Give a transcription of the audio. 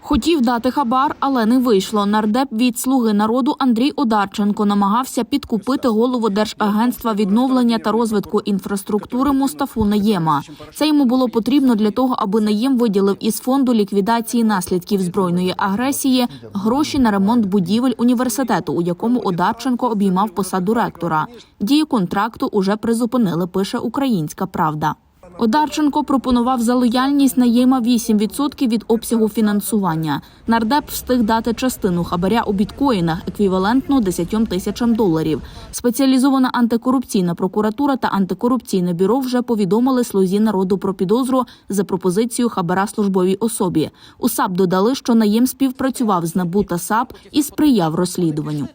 Хотів дати хабар, але не вийшло. Нардеп від слуги народу Андрій Одарченко намагався підкупити голову Держагентства відновлення та розвитку інфраструктури Мустафу Наєма. Це йому було потрібно для того, аби Наєм виділив із фонду ліквідації наслідків збройної агресії гроші на ремонт будівель університету, у якому Одарченко обіймав посаду ректора. Дію контракту уже призупинили. Пише Українська Правда. Одарченко пропонував за лояльність наєма 8% від обсягу фінансування. Нардеп встиг дати частину хабаря у біткоїнах, еквівалентно 10 тисячам доларів. Спеціалізована антикорупційна прокуратура та антикорупційне бюро вже повідомили слузі народу про підозру за пропозицію хабара службовій особі. У САП додали, що наєм співпрацював з НАБУ та САП і сприяв розслідуванню.